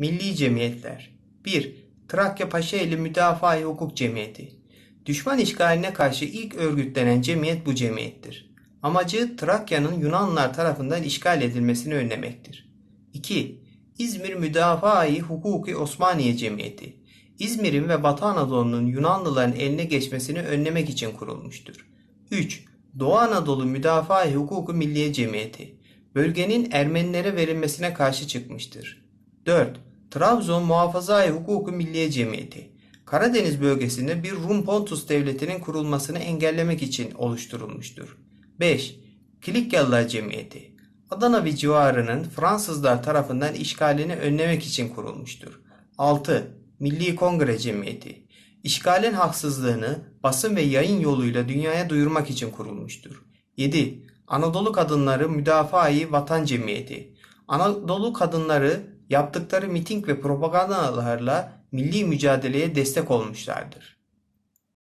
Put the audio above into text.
Milli cemiyetler 1. Trakya Paşaeli Müdafaa-i Hukuk Cemiyeti Düşman işgaline karşı ilk örgütlenen cemiyet bu cemiyettir. Amacı Trakya'nın Yunanlılar tarafından işgal edilmesini önlemektir. 2. İzmir Müdafaa-i Hukuki Osmaniye Cemiyeti İzmir'in ve Batı Anadolu'nun Yunanlıların eline geçmesini önlemek için kurulmuştur. 3. Doğu Anadolu Müdafaa-i Hukuku Milliye Cemiyeti bölgenin Ermenilere verilmesine karşı çıkmıştır. 4. Trabzon Muhafaza-i Hukuku Milliye Cemiyeti Karadeniz bölgesinde bir Rum Pontus devletinin kurulmasını engellemek için oluşturulmuştur. 5. Kilikyalılar Cemiyeti Adana ve civarının Fransızlar tarafından işgalini önlemek için kurulmuştur. 6. Milli Kongre Cemiyeti İşgalin haksızlığını basın ve yayın yoluyla dünyaya duyurmak için kurulmuştur. 7. Anadolu Kadınları Müdafaa-i Vatan Cemiyeti Anadolu kadınları yaptıkları miting ve propagandalarla milli mücadeleye destek olmuşlardır.